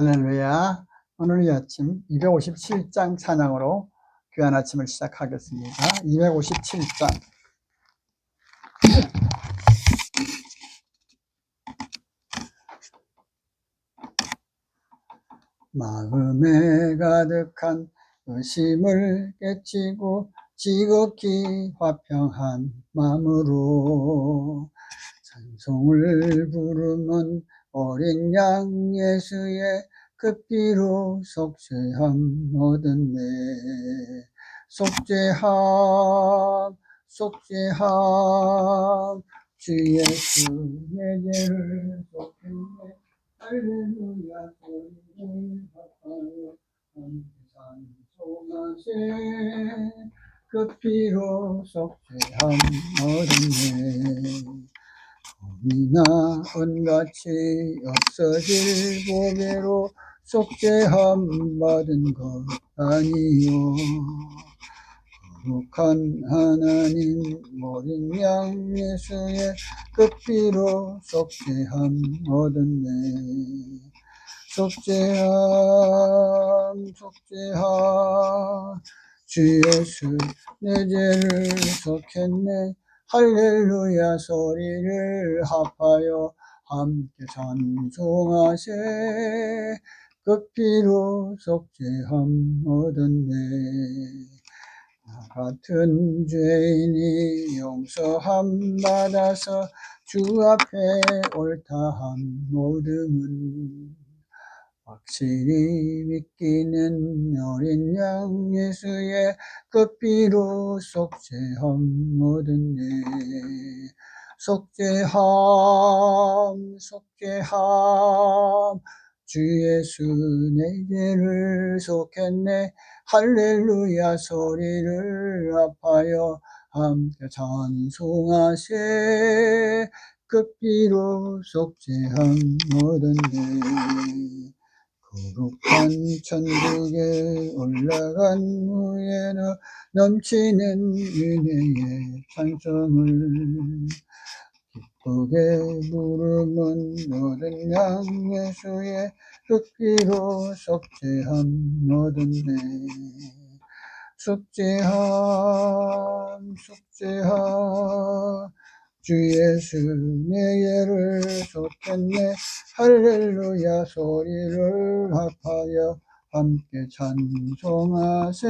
할렐루야. 오늘 이 아침 257장 찬양으로 귀한 아침을 시작하겠습니다. 257장. 마음에 가득한 의심을 깨치고 지극히 화평한 마음으로 찬송을 부르는 어린 양 예수의 그 피로 속죄함 얻었네. 속죄함 속죄함. 주 예수 내 죄를 속했네. 할렐루야 소리를 함께 찬송하세 그 피로 속죄함 얻었네. 이나 은같이 없어질 보배로 속죄 함 받은 것 아니요. 거룩한 하나님 어린 양 예수의 그 피로 속죄함 얻었네. 속죄함 속죄함. 주 예수 내 죄를 속했네. 할렐루야 소리를 합하여 함께 찬송하세 그 피로 속죄함 얻었네. 나 같은 죄인이 용서함 받아서 주 앞에 옳다함 모듬은 확실히 믿기는 어린 양 예수의 그 피로 속죄함 얻었네. 속죄함 속죄함 주 예수 내 죄를 속했네. 할렐루야 소리를 합하여 함께 찬송하세. 그 피로 속죄함 얻었네. 거룩한 천국에 올라간 후에는 넘치는 은혜의 찬송을 기쁘게 부르면 어른 양 예수의 흑기로 속죄함 얻었네 속죄함 속죄함 주 예수 내 예를 속했네. 할렐루야 소리를 합하여 함께 찬송하세.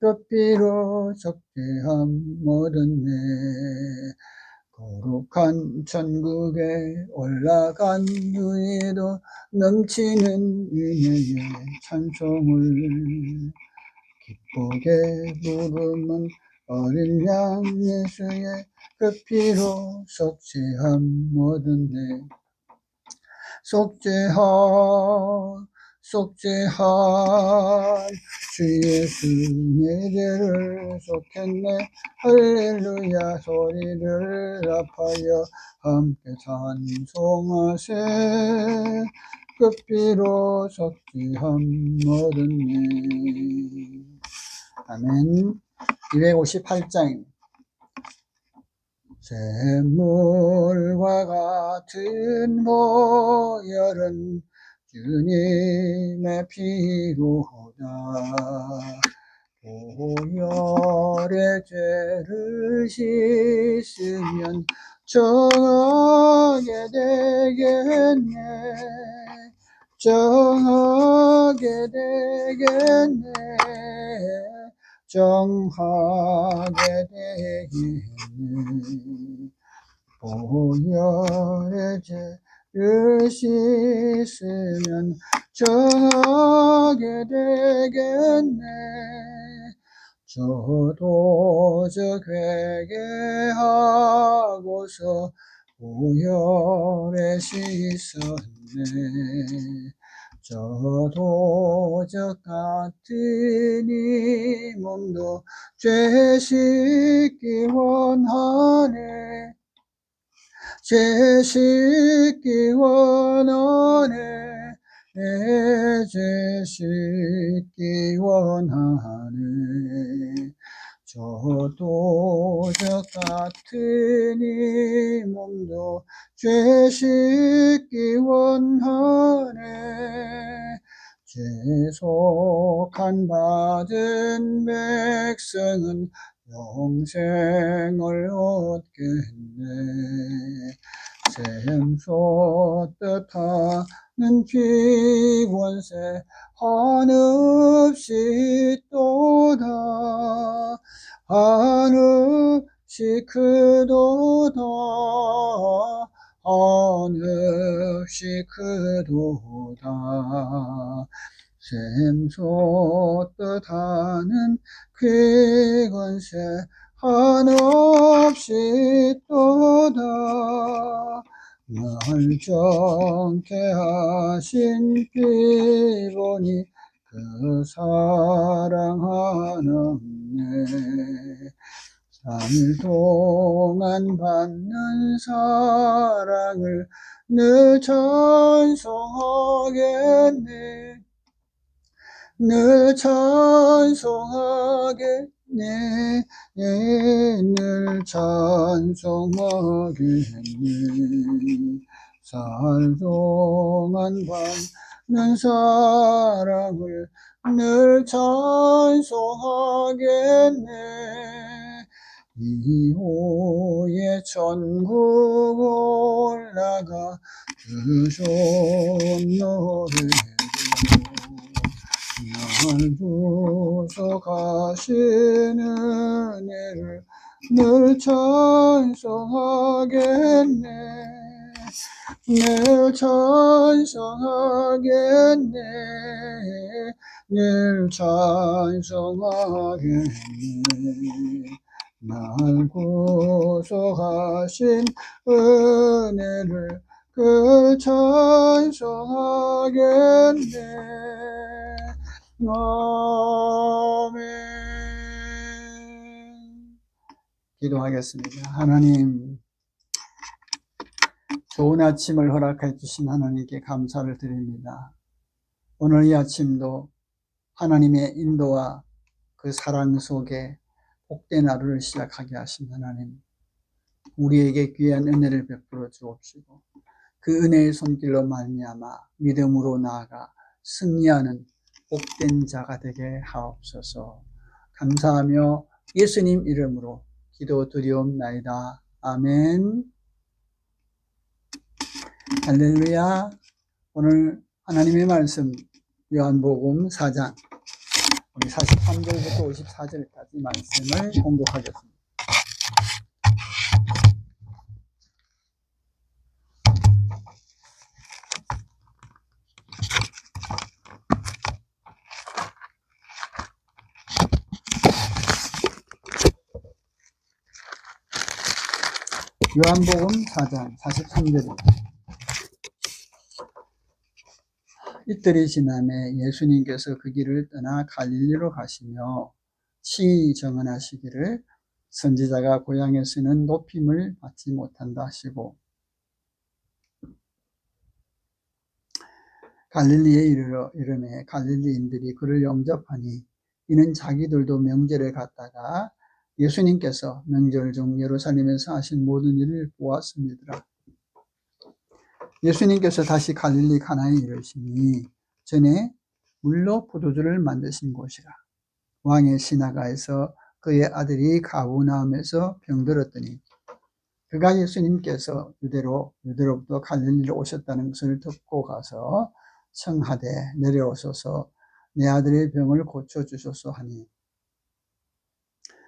그 피로 속죄함 얻었네 거룩한 천국에 올라간 후에도 넘치는 은혜의 찬송을 기쁘게 부르면 어린 양 예수의 그 피로 속죄함 얻었네 속죄함 속죄함 주 예수 내 죄를 속했네. 할렐루야. 소리를 합하여 함께 찬송하세. 그 피로 속죄함 얻었네 아멘. 258장입니다 샘물과 같은 보혈은 주님의 피로다. 보혈의 죄를 씻으면 정하게 되겠네. 정하게 되겠네. 정하게 되겠네. 보혈의 죄 를 씻으면 정하게 되겠네. 저도 저 회개하고서 보혈에 씻었네 저도 저 같은 이 몸도 죄 씻기 원하네 죄 씻기 원하네. 죄 씻기 원하네. 저 도적 같은 이 몸도 죄 씻기 원하네. 죄속한 받은 백성은 영생을 얻겠네. 샘소 뜻하는 피권세 한없이 또다. 한없이 크도다. 한없이 크도다 샘소 뜻하는 귀건세 한없이 또다 날 정케 하신 피보니 그 사랑 하는네 삶 동안 받는 사랑을 늘 찬송하겠네 늘 찬송하겠네 예, 늘 찬송하겠네 살 동안 받는 사랑을 늘 찬송하겠네. 이후에 천국 올라가 그 좋은 노 날 구속하시는 은혜를 늘 찬송하겠네. 늘 찬송하겠네. 늘 찬송하겠네. 날 구속하신 은혜를 그 찬송하겠네 아멘. 기도하겠습니다. 하나님 좋은 아침을 허락해 주신 하나님께 감사를 드립니다. 오늘 이 아침도 하나님의 인도와 그 사랑 속에 복된 하루를 시작하게 하신 하나님, 우리에게 귀한 은혜를 베풀어 주옵시고 그 은혜의 손길로 말미암아 믿음으로 나아가 승리하는 복된 자가 되게 하옵소서. 감사하며 예수님 이름으로 기도 드리옵나이다. 아멘. 할렐루야. 오늘 하나님의 말씀 요한복음 4장 우리 43절부터 54절까지 말씀을 공독하겠습니다. 요한복음 4장 43절입니다. 이틀이 지남에 예수님께서 그 길을 떠나 갈릴리로 가시며 칭히 정언하시기를 선지자가 고향에서는 높임을 받지 못한다 하시고 갈릴리에 이르러 이름에 갈릴리인들이 그를 영접하니 이는 자기들도 명절에 갔다가 예수님께서 명절 중 예루살렘에서 하신 모든 일을 보았습니다. 예수님께서 다시 갈릴리 가나에 이르시니 전에 물로 포도주를 만드신 곳이라. 왕의 시나가에서 그의 아들이 가우나움에서 병들었더니 그가 예수님께서 유대로 유대로부터 갈릴리로 오셨다는 것을 듣고 가서 청하되 내려오소서 내 아들의 병을 고쳐 주소서 하니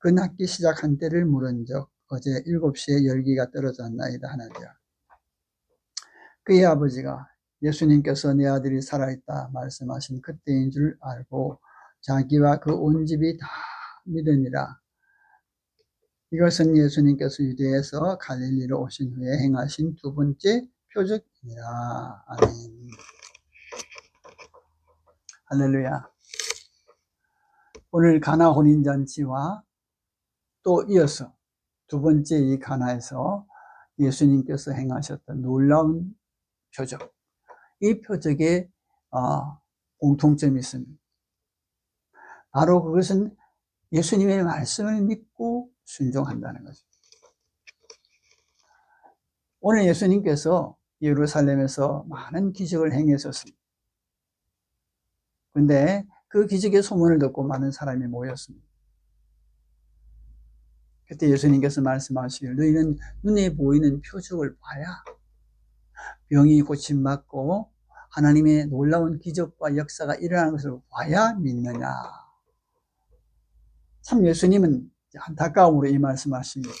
그 낫기 시작한 때를 물은 적 어제 일곱 시에 열기가 떨어졌나이다 하나니라. 그의 아버지가 예수님께서 내 아들이 살아있다 말씀하신 그때인 줄 알고 자기와 그 온 집이 다 믿으니라. 이것은 예수님께서 유대에서 갈릴리로 오신 후에 행하신 두 번째 표적이라. 아멘. 할렐루야. 오늘 가나 혼인잔치와 또 이어서 두 번째 이 가나에서 예수님께서 행하셨던 놀라운 표적. 이 표적에 어, 공통점이 있습니다. 바로 그것은 예수님의 말씀을 믿고 순종한다는 거죠. 오늘 예수님께서 예루살렘에서 많은 기적을 행하셨습니다. 근데 그 기적의 소문을 듣고 많은 사람이 모였습니다. 그때 예수님께서 말씀하시길 너희는 눈에 보이는 표적을 봐야 병이 고침 받고 하나님의 놀라운 기적과 역사가 일어나는 것을 봐야 믿느냐. 참 예수님은 안타까움으로 이 말씀하십니다.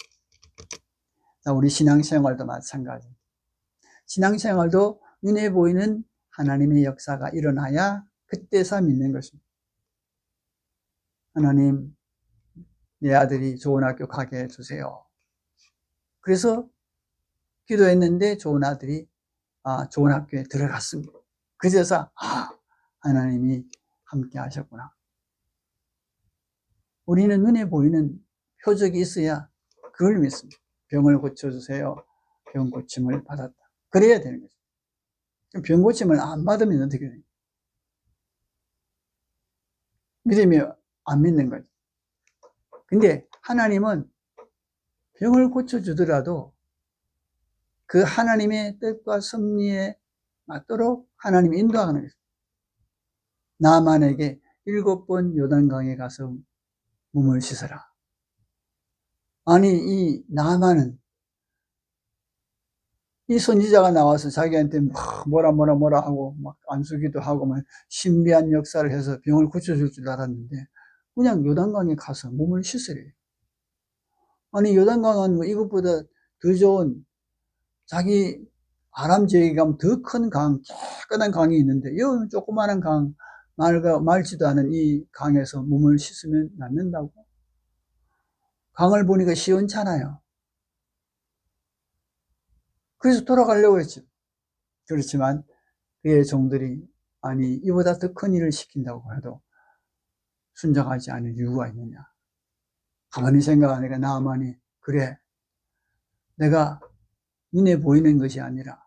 자, 우리 신앙생활도 마찬가지. 신앙생활도 눈에 보이는 하나님의 역사가 일어나야 그때서 믿는 것입니다. 하나님, 내 아들이 좋은 학교 가게 해주세요. 그래서 기도했는데 좋은 아들이 아, 좋은 학교에 들어갔습니다. 그제서 아, 하나님이 함께 하셨구나. 우리는 눈에 보이는 표적이 있어야 그걸 믿습니다. 병을 고쳐주세요. 병 고침을 받았다. 그래야 되는 거죠. 병 고침을 안 받으면 어떻게 돼요? 믿음이 안 믿는 거죠. 근데 하나님은 병을 고쳐주더라도 그 하나님의 뜻과 섭리에 맞도록 하나님이 인도하는 거죠. 나만에게 일곱 번 요단강에 가서 몸을 씻어라. 아니, 이 나만은 이 선지자가 나와서 자기한테 뭐라 뭐라 뭐라 하고 막 안수기도 하고 막 신비한 역사를 해서 병을 고쳐줄 줄 알았는데 그냥 요단강에 가서 몸을 씻으래요. 아니 요단강은 뭐 이것보다 더 좋은 자기 아람 지역에 가면 더 큰 강, 깨끗한 강이 있는데 여기 조그마한 강, 맑아, 맑지도 않은 이 강에서 몸을 씻으면 낫는다고? 강을 보니까 시원찮아요. 그래서 돌아가려고 했죠. 그렇지만 그의 종들이 아니 이보다 더 큰 일을 시킨다고 해도 순종하지 않을 이유가 있느냐. 가만히 생각하니까 나만이 그래 내가 눈에 보이는 것이 아니라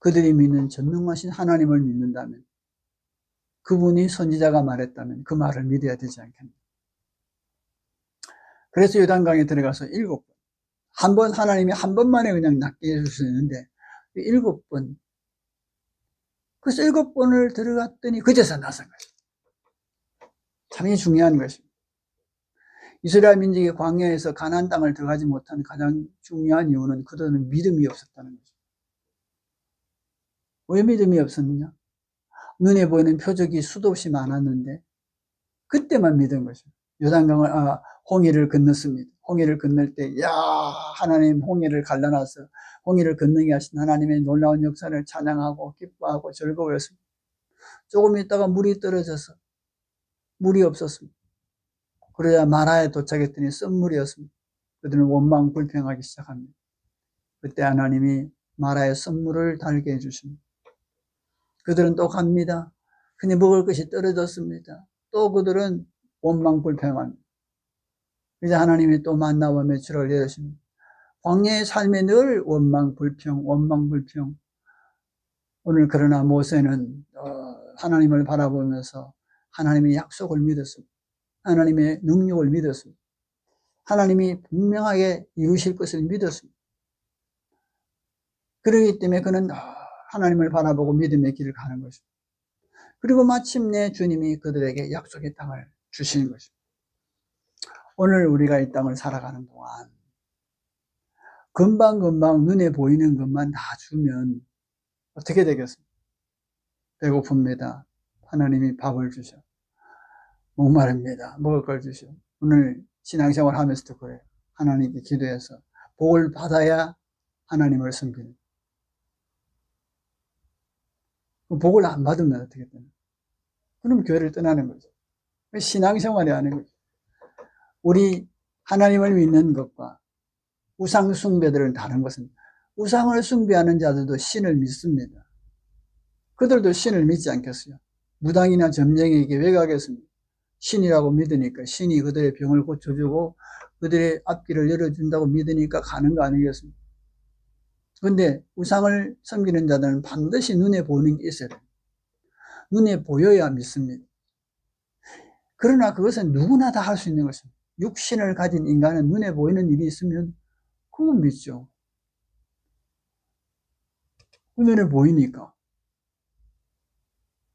그들이 믿는 전능하신 하나님을 믿는다면 그분이 선지자가 말했다면 그 말을 믿어야 되지 않겠나. 그래서 요단강에 들어가서 일곱 번. 한 번 하나님이 한 번만에 그냥 낫게 해줄 수 있는데 일곱 번. 그래서 일곱 번을 들어갔더니 그제서 나선 거 죠. 참 중요한 것입니다. 이스라엘 민족이 광야에서 가나안 땅을 들어가지 못한 가장 중요한 이유는 그들은 믿음이 없었다는 거죠. 왜 믿음이 없었느냐? 눈에 보이는 표적이 수도 없이 많았는데 그때만 믿은 것이죠. 요단강을 아, 홍해를 건넜습니다. 홍해를 건널 때, 야 하나님 홍해를 갈라놔서 홍해를 건너게 하신 하나님의 놀라운 역사를 찬양하고 기뻐하고 즐거워했습니다. 조금 있다가 물이 떨어져서 물이 없었습니다. 그러자 마라에 도착했더니 썸물이었습니다. 그들은 원망 불평하기 시작합니다. 그때 하나님이 마라에 썸물을 달게 해주십니다. 그들은 또 갑니다. 근데 먹을 것이 떨어졌습니다. 또 그들은 원망 불평합니다. 이제 하나님이 또 만나와 매출을 내으십니다. 광야의 삶에 늘 원망 불평, 원망 불평. 오늘 그러나 모세는 어, 하나님을 바라보면서 하나님의 약속을 믿었습니다. 하나님의 능력을 믿었습니다. 하나님이 분명하게 이루실 것을 믿었습니다. 그러기 때문에 그는 하나님을 바라보고 믿음의 길을 가는 것입니다. 그리고 마침내 주님이 그들에게 약속의 땅을 주시는 것입니다. 오늘 우리가 이 땅을 살아가는 동안 금방금방 눈에 보이는 것만 다 주면 어떻게 되겠습니까? 배고픕니다. 하나님이 밥을 주셔. 목마릅니다. 먹을 걸 주시오. 오늘 신앙생활 하면서도 그래요. 하나님께 기도해서 복을 받아야 하나님을 섬기는. 복을 안 받으면 어떻게 되나? 그럼 교회를 떠나는 거죠. 신앙생활이 아닌 거죠. 우리 하나님을 믿는 것과 우상 숭배들은 다른 것은 우상을 숭배하는 자들도 신을 믿습니다. 그들도 신을 믿지 않겠어요? 무당이나 점쟁이에게 왜 가겠습니까? 신이라고 믿으니까 신이 그들의 병을 고쳐주고 그들의 앞길을 열어준다고 믿으니까 가는 거 아니겠습니까? 근데 우상을 섬기는 자들은 반드시 눈에 보이는 게 있어야 돼요. 눈에 보여야 믿습니다. 그러나 그것은 누구나 다 할 수 있는 것입니다. 육신을 가진 인간은 눈에 보이는 일이 있으면 그건 믿죠. 그 눈에 보이니까.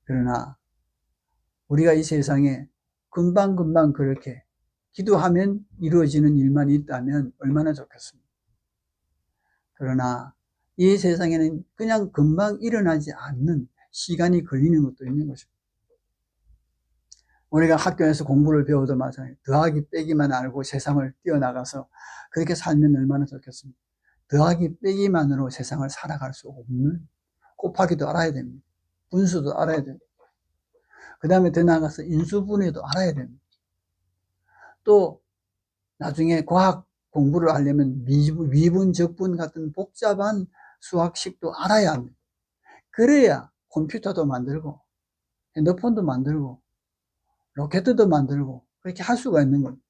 그러나 우리가 이 세상에 금방금방 그렇게 기도하면 이루어지는 일만 있다면 얼마나 좋겠습니까? 그러나 이 세상에는 그냥 금방 일어나지 않는 시간이 걸리는 것도 있는 것입니다. 우리가 학교에서 공부를 배워도 마찬가지 더하기 빼기만 알고 세상을 뛰어나가서 그렇게 살면 얼마나 좋겠습니까? 더하기 빼기만으로 세상을 살아갈 수 없는 곱하기도 알아야 됩니다. 분수도 알아야 됩니다. 그 다음에 더 나아가서 인수분해도 알아야 됩니다. 또 나중에 과학 공부를 하려면 미분, 적분 같은 복잡한 수학식도 알아야 합니다. 그래야 컴퓨터도 만들고 핸드폰도 만들고 로켓도 만들고 그렇게 할 수가 있는 겁니다.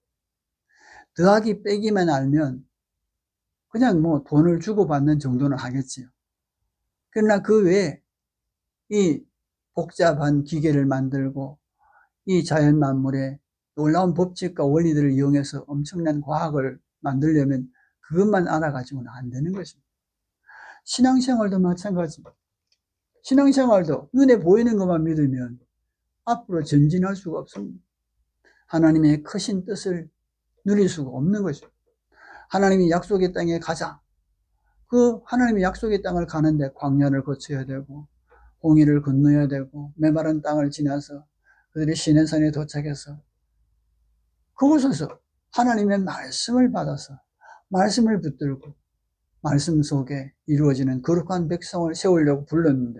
더하기 빼기만 알면 그냥 뭐 돈을 주고 받는 정도는 하겠지요. 그러나 그 외에 이 복잡한 기계를 만들고 이 자연 만물의 놀라운 법칙과 원리들을 이용해서 엄청난 과학을 만들려면 그것만 알아가지고는 안 되는 것입니다. 신앙생활도 마찬가지입니다. 신앙생활도 눈에 보이는 것만 믿으면 앞으로 전진할 수가 없습니다. 하나님의 크신 뜻을 누릴 수가 없는 것입니다. 하나님이 약속의 땅에 가자. 그 하나님의 약속의 땅을 가는데 광야를 거쳐야 되고 홍해를 건너야 되고 메마른 땅을 지나서 그들이 시내산에 도착해서 그곳에서 하나님의 말씀을 받아서 말씀을 붙들고 말씀 속에 이루어지는 거룩한 백성을 세우려고 불렀는데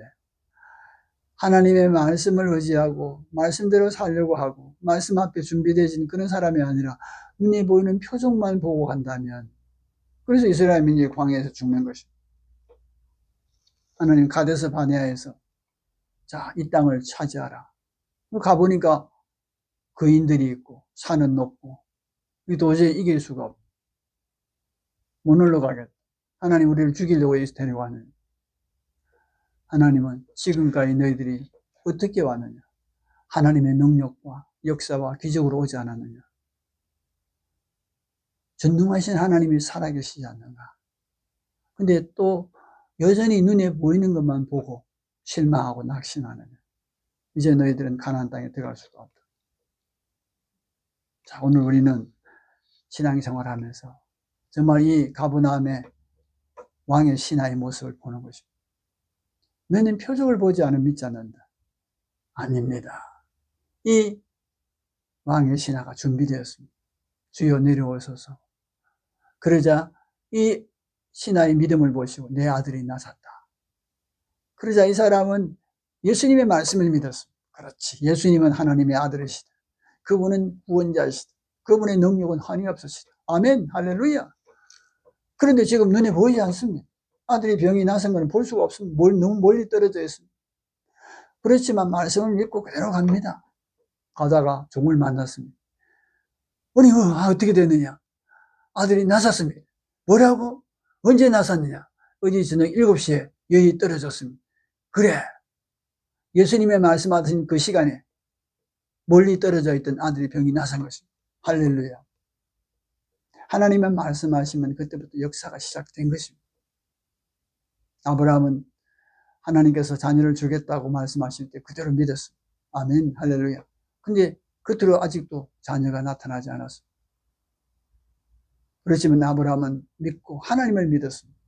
하나님의 말씀을 의지하고 말씀대로 살려고 하고 말씀 앞에 준비되어진 그런 사람이 아니라 눈에 보이는 표정만 보고 간다면 그래서 이스라엘 민족이 광야에서 죽는 것입니다. 하나님 가데스 바네아에서 자, 이 땅을 차지하라. 가보니까 거인들이 있고 산은 높고 도저히 이길 수가 없고 못 올라가겠다. 하나님 우리를 죽이려고 여기서 데려가는 하나님은 지금까지 너희들이 어떻게 왔느냐? 하나님의 능력과 역사와 기적으로 오지 않았느냐? 전능하신 하나님이 살아계시지 않는가? 근데 또 여전히 눈에 보이는 것만 보고 실망하고 낙심하느냐? 이제 너희들은 가나안 땅에 들어갈 수도 없다. 자, 오늘 우리는 신앙생활 하면서 정말 이 가브나움의 왕의 신하의 모습을 보는 것입니다. 너는 표적을 보지 않으면 믿지 않는다. 아닙니다. 이 왕의 신하가 준비되었습니다. 주여 내려오소서. 그러자 이 신하의 믿음을 보시고 내 아들이 나섰다. 그러자 이 사람은 예수님의 말씀을 믿었습니다. 그렇지. 예수님은 하나님의 아들이시다. 그분은 구원자이시다. 그분의 능력은 한이 없으시다. 아멘. 할렐루야. 그런데 지금 눈에 보이지 않습니다. 아들이 병이 나선 것은 볼 수가 없습니다. 멀, 너무 멀리 떨어져 있습니다. 그렇지만 말씀을 믿고 그대로 갑니다. 가다가 종을 만났습니다. 아니, 어, 아, 어떻게 됐느냐? 아들이 나섰습니다. 뭐라고? 언제 나섰느냐? 어제 저녁 7시에 여기 떨어졌습니다. 그래. 예수님의 말씀하신 그 시간에 멀리 떨어져 있던 아들이 병이 나선 것입니다. 할렐루야. 하나님의 말씀하시면 그때부터 역사가 시작된 것입니다. 아브라함은 하나님께서 자녀를 주겠다고 말씀하실 때 그대로 믿었습니다. 아멘, 할렐루야. 근데 그대로 아직도 자녀가 나타나지 않았습니다. 그렇지만 아브라함은 믿고 하나님을 믿었습니다.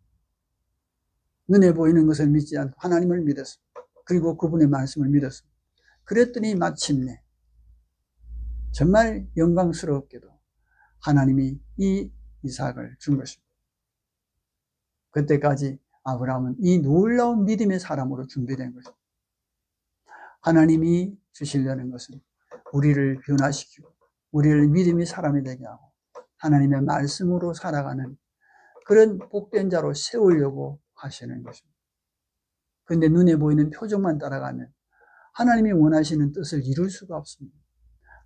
눈에 보이는 것을 믿지 않고 하나님을 믿었습니다. 그리고 그분의 말씀을 믿었습니다. 그랬더니 마침내 정말 영광스럽게도 하나님이 이 이삭을 준 것입니다. 그때까지 아브라함은 이 놀라운 믿음의 사람으로 준비된 것입니다. 하나님이 주시려는 것은 우리를 변화시키고 우리를 믿음의 사람이 되게 하고 하나님의 말씀으로 살아가는 그런 복된 자로 세우려고 하시는 것입니다. 근데 눈에 보이는 표정만 따라가면 하나님이 원하시는 뜻을 이룰 수가 없습니다.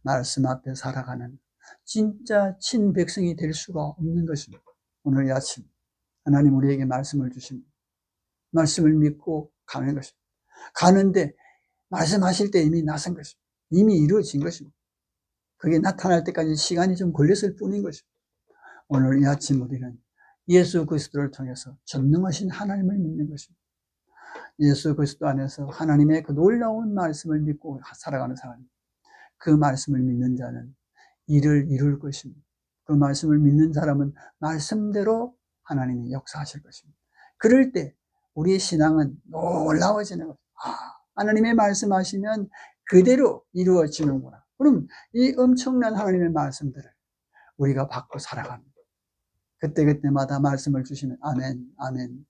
말씀 앞에 살아가는 진짜 친백성이 될 수가 없는 것입니다. 오늘 이 아침 하나님 우리에게 말씀을 주십니다. 말씀을 믿고 가는 것입니다. 가는데 말씀하실 때 이미 나선 것입니다. 이미 이루어진 것입니다. 그게 나타날 때까지 시간이 좀 걸렸을 뿐인 것입니다. 오늘 이 아침 우리는 예수 그리스도를 통해서 전능하신 하나님을 믿는 것입니다. 예수 그리스도 안에서 하나님의 그 놀라운 말씀을 믿고 살아가는 사람, 그 말씀을 믿는 자는 일을 이룰 것입니다. 그 말씀을 믿는 사람은 말씀대로 하나님이 역사하실 것입니다. 그럴 때 우리의 신앙은 놀라워지는 것입니다. 아, 하나님의 말씀하시면 그대로 이루어지는구나. 그럼 이 엄청난 하나님의 말씀들을 우리가 받고 살아갑니다. 그때그때마다 말씀을 주시면 아멘, 아멘.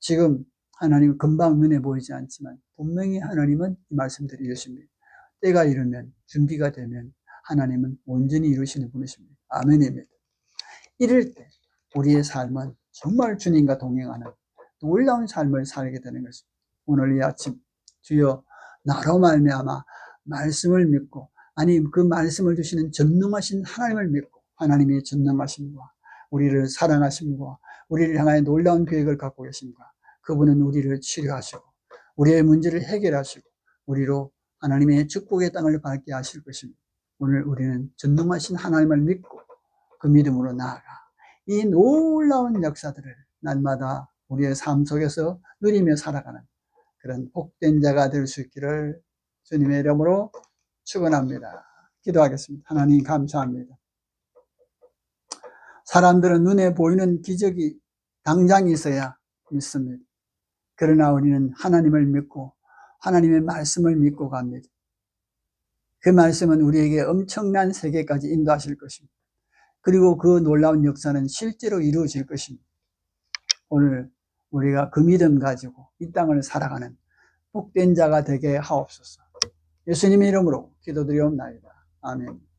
지금 하나님은 금방 눈에 보이지 않지만 분명히 하나님은 이 말씀들을 이루십니다. 때가 이르면 준비가 되면 하나님은 온전히 이루시는 분이십니다. 아멘입니다. 이럴 때 우리의 삶은 정말 주님과 동행하는 놀라운 삶을 살게 되는 것입니다. 오늘 이 아침 주여 나로 말미암아 말씀을 믿고 아니 그 말씀을 주시는 전능하신 하나님을 믿고 하나님의 전능하심과 우리를 사랑하심과 우리를 향하여 놀라운 계획을 갖고 계심과 그분은 우리를 치료하시고 우리의 문제를 해결하시고 우리로 하나님의 축복의 땅을 밟게 하실 것입니다. 오늘 우리는 전능하신 하나님을 믿고 그 믿음으로 나아가 이 놀라운 역사들을 날마다 우리의 삶 속에서 누리며 살아가는 그런 복된 자가 될 수 있기를 주님의 이름으로 축원합니다. 기도하겠습니다. 하나님 감사합니다. 사람들은 눈에 보이는 기적이 당장 있어야 믿습니다. 그러나 우리는 하나님을 믿고 하나님의 말씀을 믿고 갑니다. 그 말씀은 우리에게 엄청난 세계까지 인도하실 것입니다. 그리고 그 놀라운 역사는 실제로 이루어질 것입니다. 오늘 우리가 그 믿음 가지고 이 땅을 살아가는 복된 자가 되게 하옵소서. 예수님의 이름으로 기도드리옵나이다. 아멘.